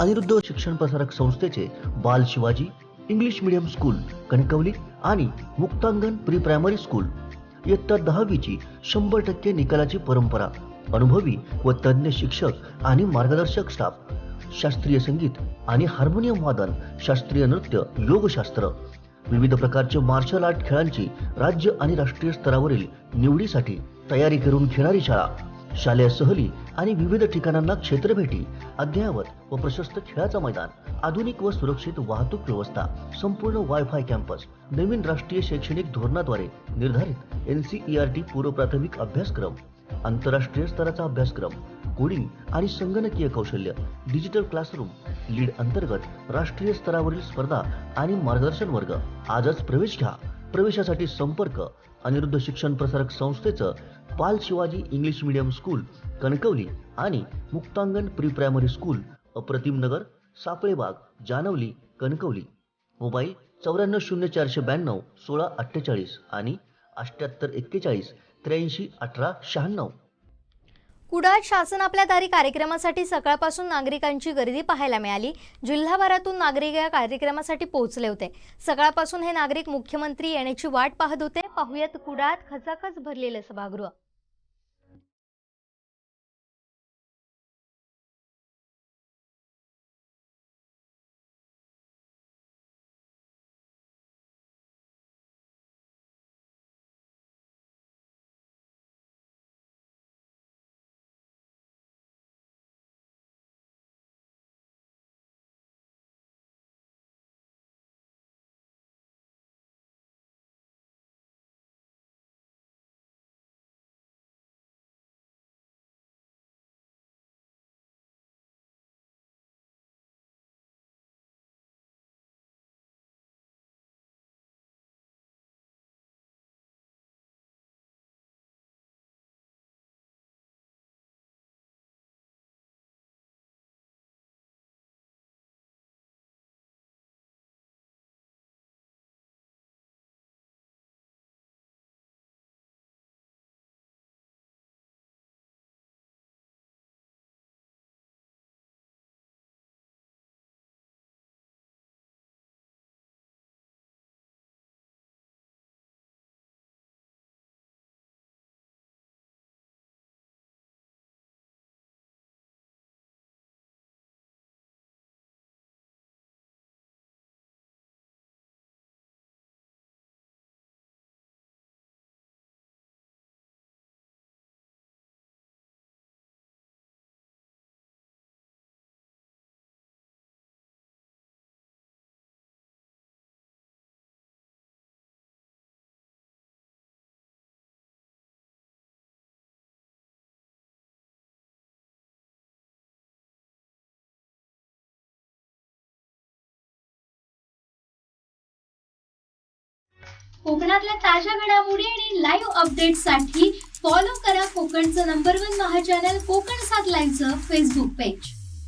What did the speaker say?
अनिरुद्ध शिक्षण प्रसारक संस्थेचे Bal Shivaji English medium school Kankavli आणि मुक्तांगण प्री प्रायमरी स्कूल. इयत्ता दहावीची शंभर टक्के निकालाची परंपरा अनुभवी व तज्ज्ञ शिक्षक आणि मार्गदर्शक स्टाफ शास्त्रीय संगीत आणि हार्मोनियम वादन शास्त्रीय नृत्य योगशास्त्र. विविध प्रकारचे मार्शल आर्ट खेळांची राज्य आणि राष्ट्रीय स्तरावरील निवडीसाठी तयारी करून घेणारी शाळा. शालेय सहली आणि विविध ठिकाणांना क्षेत्रभेटी अद्ययावत व प्रशस्त खेळाचं मैदान आधुनिक व सुरक्षित वाहतूक व्यवस्था संपूर्ण वायफाय कॅम्पस नवीन राष्ट्रीय शैक्षणिक धोरणाद्वारे निर्धारित N C E R T पूर्व प्राथमिक अभ्यासक्रम आंतरराष्ट्रीय स्तराचा अभ्यासक्रम कोडिंग आणि संगणकीय कौशल्य डिजिटल क्लासरूम लीड अंतर्गत राष्ट्रीय स्तरावरील स्पर्धा आणि मार्गदर्शन वर्ग. आजच प्रवेश घ्या. प्रवेशासाठी संपर्क अनिरुद्ध शिक्षण प्रसारक संस्थेचं Pal Shivaji English medium school Kankavli आणि मुक्तांगण प्री प्रायमरी स्कूल अप्रतिम नगर सापळेबाग जानवली कणकवली. मोबाईल चौऱ्याण्णव शून्य चारशे ब्याण्णव सोळा अठ्ठेचाळीस आणि अठ्ठ्याहत्तर एक्केचाळीस त्र्याऐंशी अठरा शहाण्णव. कुडाळ शासन आपल्या दारी कार्यक्रमासाठी सकाळपासून नागरिकांची गर्दी पाहायला मिळाली. जिल्हाभरातून नागरिक या कार्यक्रमासाठी पोहोचले होते. सकाळपासून हे नागरिक मुख्यमंत्री येण्याची वाट पाहत होते. पाहुयात कुडाळात खचाखच भरलेलं सभागृह. कोकणातल्या ताज्या घडामोडी आणि लाईव्ह अपडेट्ससाठी फॉलो करा कोकणचं number one Maha channel Konkan सात लाईव्हचं फेसबुक पेज